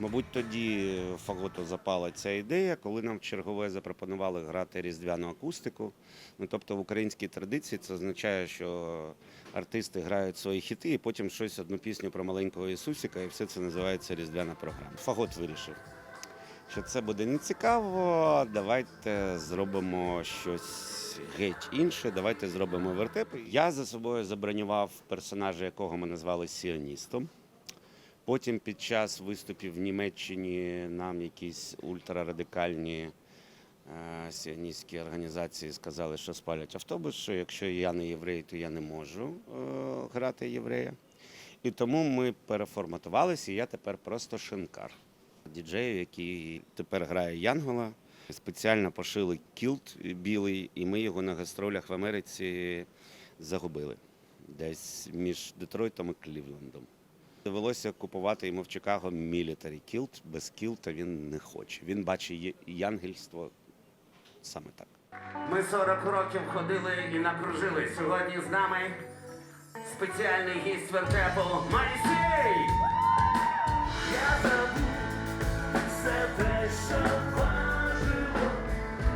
Мабуть, тоді Фаготу запала ця ідея, коли нам чергове запропонували грати різдвяну акустику. Ну, тобто в українській традиції це означає, що артисти грають свої хіти і потім щось одну пісню про маленького Ісусіка, і все це називається різдвяна програма. Фагот вирішив, що це буде нецікаво. Давайте зробимо щось геть інше. Давайте зробимо вертепи. Я за собою забронював персонажа, якого ми назвали сіоністом. Потім під час виступів в Німеччині нам якісь ультрарадикальні е, сіоністські організації сказали, що спалять автобус, що якщо я не єврей, то я не можу е, грати єврея. І тому ми переформатувалися, і я тепер просто шинкар. Діджею, який тепер грає Янгола. Спеціально пошили кілт білий, і ми його на гастролях в Америці загубили. Десь між Детройтом і Клівлендом. Довелося купувати йому в Чикаго мілітарі кілт. Без кілта він не хоче. Він бачить янгельство саме так. Ми 40 років ходили і накружили. Сьогодні з нами спеціальний гість вертепу Майсей!